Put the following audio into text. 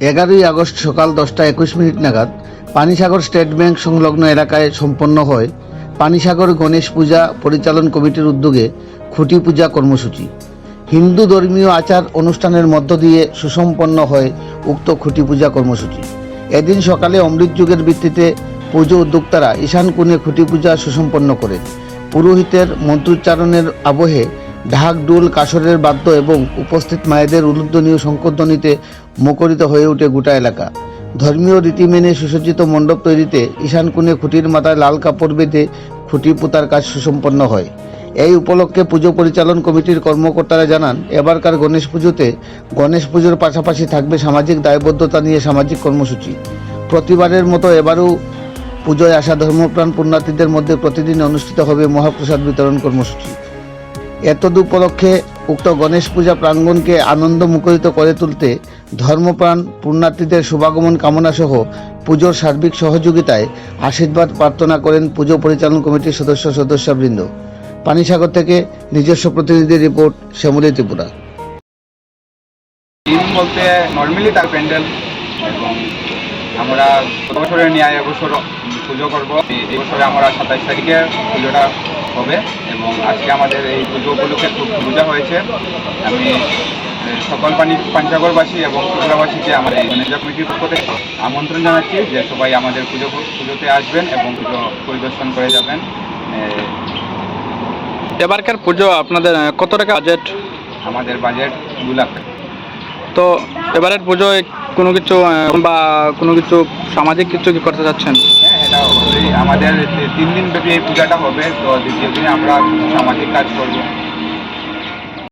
এগারোই আগস্ট সকাল দশটা একুশ মিনিট নাগাদ পানিসাগর স্টেট ব্যাংক সংলগ্ন এলাকায় সম্পন্ন হয় পানিসাগর গণেশ পূজা পরিচালন কমিটির উদ্যোগে খুঁটি পূজা কর্মসূচি। হিন্দু ধর্মীয় আচার অনুষ্ঠানের মধ্য দিয়ে সুসম্পন্ন হয় উক্ত খুঁটি পূজা কর্মসূচি। এদিন সকালে অমৃত যুগের ভিত্তিতে পুজো উদ্যোক্তারা ঈশান কোণে খুঁটি পূজা সুসম্পন্ন করেন। পুরোহিতের মন্ত্রোচ্চারণের আবহে ঢাক ডুল কাসরের বাদ্য এবং উপস্থিত মায়েদের উলুধ্বনীয় শঙ্করধ্বনিতে মুখরিত হয়ে ওঠে গোটা এলাকা। ধর্মীয় রীতি মেনে সুসজ্জিত মণ্ডপ তৈরিতে ঈশান কোণে খুঁটির মাথায় লাল কাপড় বেঁধে খুঁটি পোতার কাজ সুসম্পন্ন হয়। এই উপলক্ষে পুজো পরিচালন কমিটির কর্মকর্তারা জানান, এবারকার গণেশ পুজোতে গণেশ পুজোর পাশাপাশি থাকবে সামাজিক দায়বদ্ধতা নিয়ে সামাজিক কর্মসূচি। প্রতিবারের মতো এবারও পুজোয় আসা ধর্মপ্রাণ পুণ্যার্থীদের মধ্যে প্রতিদিন অনুষ্ঠিত হবে মহাপ্রসাদ বিতরণ কর্মসূচি। এতদ উপলক্ষে উক্ত গণেশ পূজা প্রাঙ্গণকে আনন্দ মুখরিত করে তুলতে ধর্মপ্রাণ পুণ্যার্থীদের শুভাগমন কামনা সহ পুজোর সার্বিক সহযোগিতায় আশীর্বাদ প্রার্থনা করেন পুজো পরিচালন কমিটির সদস্য সদস্যবৃন্দ। পানিসাগর থেকে নিজস্ব প্রতিনিধি রিপোর্ট, শ্যামলী ত্রিপুরা। বলতে নর্মালি তার প্যান্ডেল এবং আমরা বছরের ন্যায় এবছর পুজো করব। এই বছরে আমরা সাতাইশ তারিখে পুজোটা হবে এবং আজকে আমাদের এই পুজো উপলক্ষে খুব সুবিধা হয়েছে। আমি সকল পানি পাঞ্চাগরবাসী এবং ত্রিপুরাবাসীকে আমার এই ম্যানেজার কমিটির পক্ষ থেকে আমন্ত্রণ জানাচ্ছি যে সবাই আমাদের পুজো পুজোতে আসবেন এবং পুজো পরিদর্শন করে যাবেন। এবারকার পুজো আপনাদের কত টাকা বাজেট আমাদের বাজেট দু লাখ টাকা। তো এবারের পুজোয় কোনো কিছু বা কোনো কিছু সামাজিক কিছু কি করতে চাচ্ছেন? হ্যাঁ আমাদের তিন দিন ব্যাপী এই পূজাটা হবে, তো দ্বিতীয় দিনে আমরা সামাজিক কাজ করব।